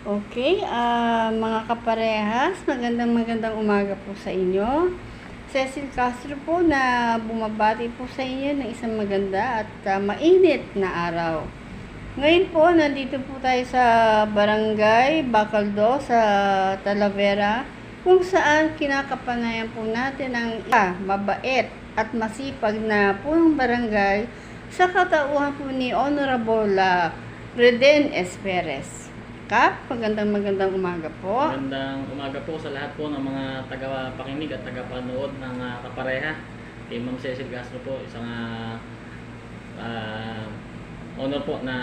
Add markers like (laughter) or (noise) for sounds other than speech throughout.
Okay, ah, mga kaparehas, magandang magandang umaga po sa inyo. Cecil Castro po na bumabati po sa inyo ng isang maganda at ah, mainit na araw. Ngayon po, nandito po tayo sa Barangay Bacaldo sa Talavera kung saan kinakapanayan po natin ang ah, mabait at masipag na punong barangay sa katauhan po ni Honorable ah, Reden Esperes. Kap, magandang magandang umaga po. Magandang umaga po sa lahat po ng mga taga-pakinig at taga-panood ng uh, kapareha. Kay Ma'am Cecil Castro po, isang ah, ah, honor po na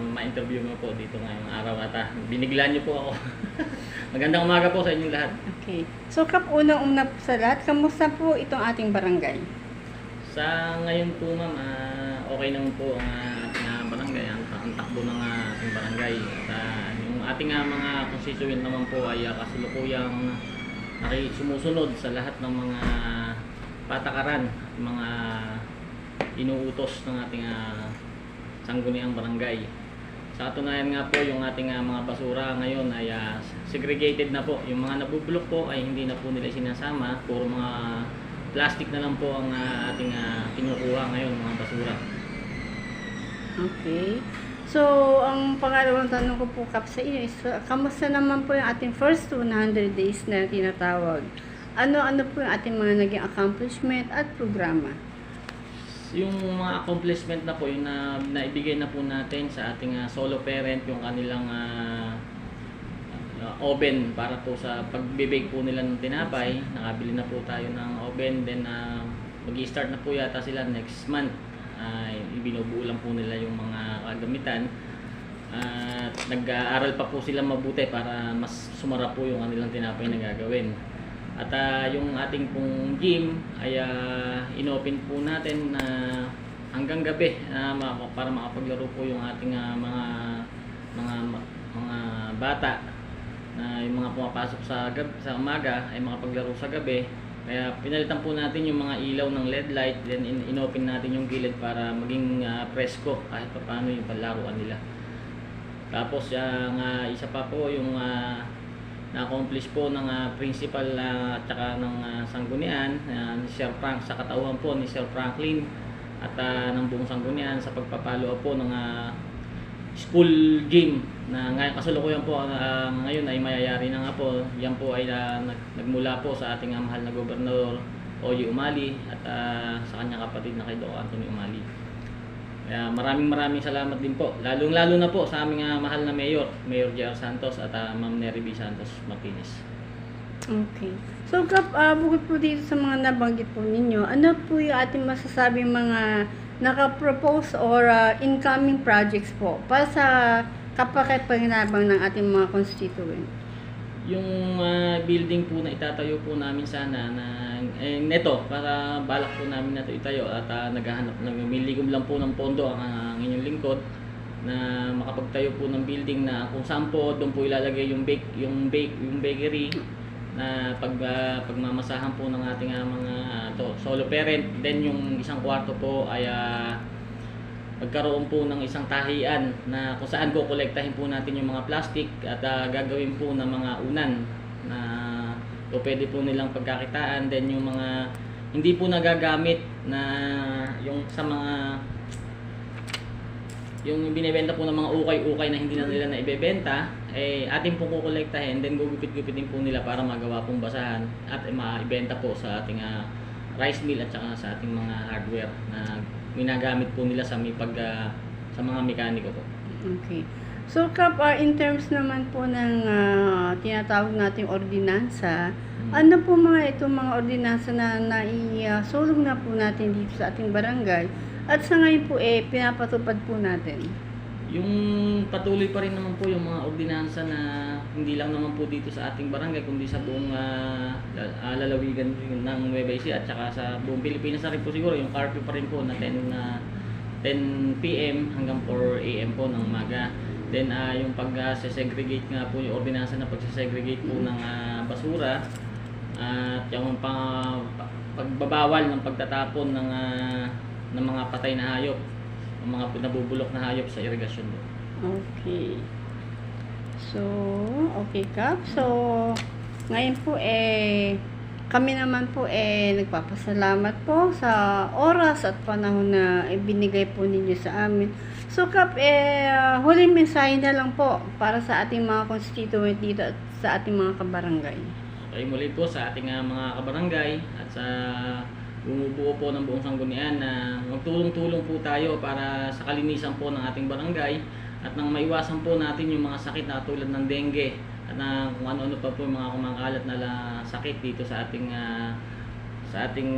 ma-interview mo po dito ngayong araw at ah, biniglan niyo po ako. (laughs) Magandang umaga po sa inyong lahat. Okay. So, Kap, unang-una sa lahat, kamusta po itong ating barangay? Sa ngayon po ma'am, ah, okay naman po ang ah, ating barangay, ang, ang takbo ng ah, ating barangay. At yung ating ah, mga constituent naman po ay uh, kasulukuyang naki, sumusunod sa lahat ng mga patakaran, mga inuutos ng ating uh, sangguniang barangay. Sa katunayan nga po, yung ating ah, mga basura ngayon ay ah, segregated na po. Yung mga nabubulok po ay hindi na po nila sinasama, puro mga plastic na lang po ang ah, ating ah, kinukuha ngayon, mga basura. Okay. So, ang pangalawang tanong ko po, Kap, sa inyo is, uh, kamusta naman po yung ating first 200 days na tinatawag? Ano-ano po yung ating mga naging accomplishment at programa? Yung mga accomplishment na po, yung na, naibigay na po natin sa ating ah, solo parent, yung kanilang ah, ah, oven para po sa pagbibake po nila ng tinapay. Nakabili na po tayo ng oven, then uh, mag-start na po yata sila next month. Ay ibinubuo lang po nila yung mga kagamitan. At nag-aaral pa po sila mabuti para mas sumarap po yung kanilang tinapay na gagawin. At ah, yung ating pong gym ay ah, inopen po natin na hanggang gabi ma- para makapaglaro po yung ating ah, mga mga mga bata na yung mga pumapasok sa gab sa umaga ay makapaglaro sa gabi. Kaya pinalitan po natin yung mga ilaw ng LED light then in- inopen natin yung gilid para maging ah, presko kahit pa paano yung panlaruan nila. Tapos yung ah, isa pa po yung ah, na-accomplish po ng ah, principal ah, at saka ng ah, sanggunian ah, ni Sir Frank sa katauhan po ni Sir Franklin at ah, ng buong sanggunian sa pagpapalo po ng ah, school gym na ngayon kasalukuyan po ah, ngayon ay mayayari na nga po yan po ay ah, nag, nagmula po sa ating ah, mahal na gobernador Oye Umali at ah, sa kanyang kapatid na kay Doc Anthony Umali kaya maraming maraming salamat din po. Lalong lalo na po sa aming ah, mahal na mayor, Mayor J.R. Santos at ah, Ma'am Neri B. Santos Martinez. Okay. So, Kap, ah, bukod po dito sa mga nabanggit po ninyo, ano po yung ating masasabing mga naka-propose or ah, incoming projects po para sa kapakipaghinabang ng ating mga constituent? Yung ah, building po na itatayo po namin sana na eh, neto para balak po namin na ito itayo at ah, naghahanap nagmiligom lang po ng pondo ang, ang inyong lingkod na makapagtayo po ng building na kung saan po doon po ilalagay yung bake yung bake yung bakery na pag ah, pagmamasahan po ng ating ah, mga ah, to, solo parent. Then yung isang kwarto po ay ah, magkaroon po ng isang tahian na kung saan ko kolektahin po natin yung mga plastic at ah, gagawin po ng mga unan na o pwede po nilang pagkakitaan. Then yung mga hindi po nagagamit na yung sa mga yung binebenta po ng mga ukay-ukay na hindi na nila na ibebenta eh ating pong kukolektahin then gugupit-gupitin po nila para magawa pong basahan at eh, maibenta po sa ating ah, rice mill at saka sa ating mga hardware na ginagamit po nila sa may pag ah, sa mga mekaniko po. Okay. So, Kap, ah, in terms naman po ng ah, tinatawag nating ordinansa. Ano po mga itong mga ordinansa na naisulong na po natin dito sa ating barangay at sa ngayon po eh, pinapatupad po natin? Yung patuloy pa rin naman po yung mga ordinansa na hindi lang naman po dito sa ating barangay kundi sa buong ah, lalawigan ng Nueva Ecija at saka sa buong Pilipinas na rin po siguro yung curfew pa rin po na 10 na 10 PM hanggang 4 AM po ng umaga. Then ah, yung pag ah, segregate nga po yung ordinansa na pag-segregate po ng ah, basura at yung pang pagbabawal ng pagtatapon ng ah, ng mga patay na hayop, ng mga nabubulok na hayop sa irigasyon po. Okay. So, Okay, Kap. So, ngayon po eh, kami naman po eh, nagpapasalamat po sa oras at panahon na ibinigay po ninyo sa amin. So, Kap, eh, huling mensahe na lang po para sa ating mga constituent dito at sa ating mga kabarangay. Okay, muli po sa ating ah, mga kabarangay at sa bumubuo po ng buong sanggunian na magtulong-tulong po tayo para sa kalinisan po ng ating barangay at nang maiwasan po natin yung mga sakit na tulad ng dengue at na kung ano-ano pa po yung mga kumakalat na sakit dito sa ating ah, sa ating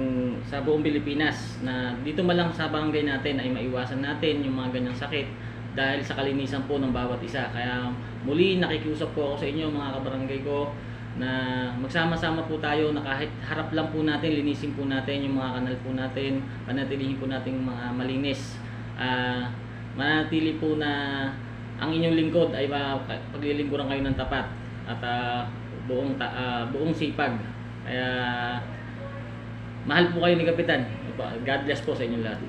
sa buong Pilipinas na dito man lang sa barangay natin ay maiwasan natin yung mga ganyang sakit dahil sa kalinisan po ng bawat isa. Kaya muli nakikiusap po ako sa inyo mga kabarangay ko na magsama-sama po tayo na kahit harap lang po natin, linisin po natin yung mga kanal po natin, panatilihin po natin mga malinis. Ah, manatili po na ang inyong lingkod ay paglilingkuran kayo ng tapat at ah, buong ta- ah, buong sipag. Kaya mahal po kayo ni Kapitan. God bless po sa inyong lahat.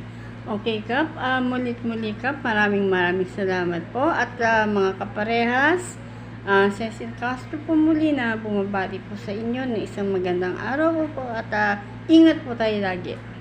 Okay, Kap. Ah, mulit-muli, Kap. Maraming maraming salamat po. At ah, mga kaparehas, ah, Cecil Castro po muli na bumabati po sa inyo ng isang magandang araw po at ah, ingat po tayo lagi.